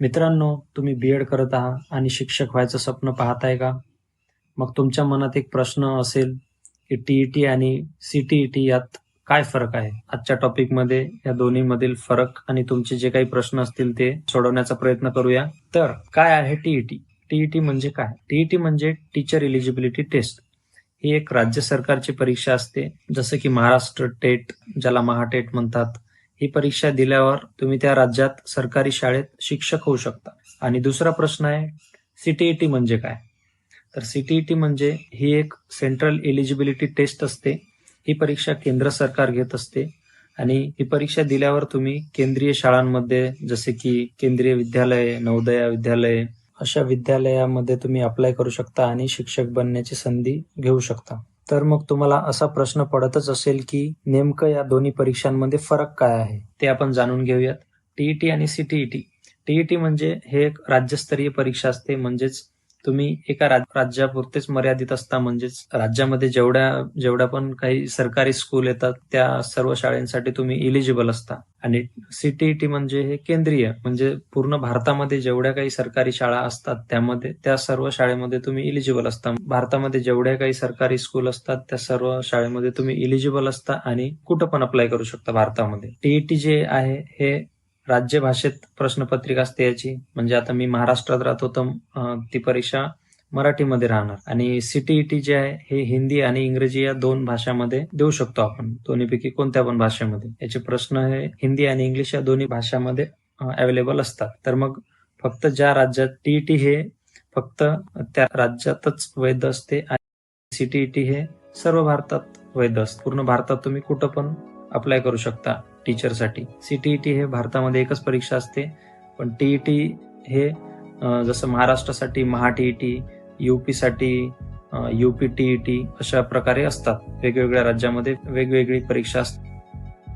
मित्रांनो तुम्ही B Ed करत आहात आणि शिक्षक व्हायचं स्वप्न पाहताय का? मग तुमच्या मनात एक प्रश्न असेल की टीईटी आणि सीटीईटी यात काय फरक आहे? आजच्या टॉपिकमध्ये या दोन्हीमधील फरक आणि तुमचे जे काही प्रश्न असतील ते सोडवण्याचा प्रयत्न करूया. तर काय आहे टीईटी टीईटी म्हणजे काय? टीईटी म्हणजे टीचर एलिजिबिलिटी टेस्ट ही एक राज्य सरकारची परीक्षा असते. जसं की महाराष्ट्र टेट ज्याला महाटेट म्हणतात ही परीक्षा दिल्यावर तुम्ही त्या राज्यात सरकारी शाळेत शिक्षक होऊ शकता. आणि दुसरा प्रश्न आहे सीटीईटी म्हणजे काय? तर सीटीईटी म्हणजे ही एक सेंट्रल एलिजिबिलिटी टेस्ट असते. ही परीक्षा केंद्र सरकार घेत असते. आणि ही परीक्षा दिल्यावर तुम्ही केंद्रीय शाळांमध्ये जसे की केंद्रीय विद्यालय नवोदया विद्यालय अशा विद्यालयामध्ये तुम्ही अप्लाय करू शकता आणि शिक्षक बनण्याची संधी घेऊ शकता. तर मग तुम्हाला असा प्रश्न पडतच असेल की नेमकं या दोन्ही परीक्षांमध्ये फरक काय आहे ते आपण जाणून घेऊयात. टीईटी आणि सीटीईटी टीईटी म्हणजे हे एक राज्यस्तरीय परीक्षा असते म्हणजेच तुम्ही एका राज्यापुरतेच मर्यादित असता म्हणजेच राज्यामध्ये जेवढ्या जेवढ्या पण काही सरकारी स्कूल येतात त्या सर्व शाळेंसाठी तुम्ही इलिजिबल असता. आणि सीटीईटी म्हणजे हे केंद्रीय म्हणजे पूर्ण भारतामध्ये जेवढ्या काही सरकारी शाळा असतात त्यामध्ये त्या सर्व शाळेमध्ये तुम्ही इलिजिबल असता. भारतामध्ये जेवढ्या काही सरकारी स्कूल असतात त्या सर्व शाळेमध्ये तुम्ही इलिजिबल असता आणि कुठं पण अप्लाय करू शकता भारतामध्ये. टीईटी जे आहे हे राज्य भाषेत प्रश्नपत्रिका असते याची. म्हणजे आता मी महाराष्ट्रात राहतो तर ती परीक्षा मराठीमध्ये राहणार. आणि सीटीईटी जे आहे हे हिंदी आणि इंग्रजी या दोन भाषामध्ये देऊ शकतो आपण. दोन्हीपैकी कोणत्या पण भाषेमध्ये. याचे प्रश्न हे हिंदी आणि इंग्लिश या दोन्ही भाषामध्ये अवेलेबल असतात. तर मग फक्त ज्या राज्यात टीईटी हे फक्त त्या राज्यातच वैध असते आणि सीटीईटी हे सर्व भारतात वैध असते. पूर्ण भारतात तुम्ही कुठं पण अप्लाय करू शकता. टीचरसाठी. सीटीईटी हे भारतामध्ये एकच परीक्षा असते. पण टीईटी हे जसं महाराष्ट्रासाठी महा टीईटी युपी साठी टीईटी अशा प्रकारे असतात. वेगवेगळ्या राज्यामध्ये वेगवेगळी परीक्षा असते.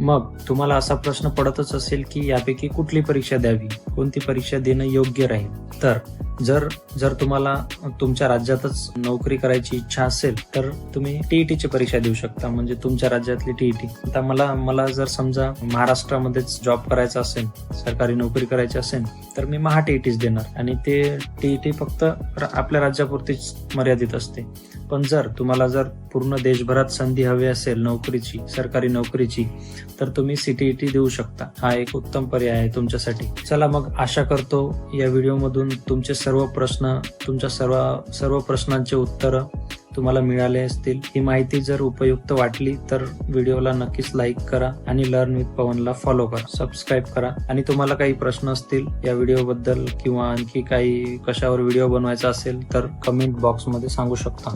मग तुम्हाला असा प्रश्न पडतच असेल की यापैकी कुठली परीक्षा द्यावी? कोणती परीक्षा देणं योग्य राहील? तर जर जर तुम्हाला तुमच्या राज्यातच नोकरी करायची इच्छा असेल तर तुम्ही टीईटी ची परीक्षा देऊ शकता म्हणजे तुमच्या राज्यातली टीईटी आता मला मला जर समजा महाराष्ट्रामध्येच जॉब करायचा असेल सरकारी नोकरी करायची असेल तर मी महा टीईटीच देणार. आणि ते टीईटी फक्त आपल्या राज्यापुरतीच मर्यादित असते. पण जर तुम्हाला जर पूर्ण देशभरात संधी हवी असेल नोकरीची सरकारी नोकरीची तर तुम्ही सीटीईटी देऊ शकता. हा एक उत्तम पर्याय आहे तुमच्यासाठी. चला मग आशा करतो या व्हिडिओमधून तुमचे सर्व प्रश्न तुमच्या सर्व सर्व प्रश्नांचे उत्तर तुम्हाला मिळाले असतील. ही माहिती जर उपयुक्त वाटली तर व्हिडिओला नक्कीच लाईक करा आणि लर्न विथ पवनला फॉलो करा. सबस्क्राईब करा. आणि तुम्हाला काही प्रश्न असतील या व्हिडिओबद्दल किंवा आणखी काही कशावर व्हिडिओ बनवायचा असेल तर कमेंट बॉक्समध्ये सांगू शकता.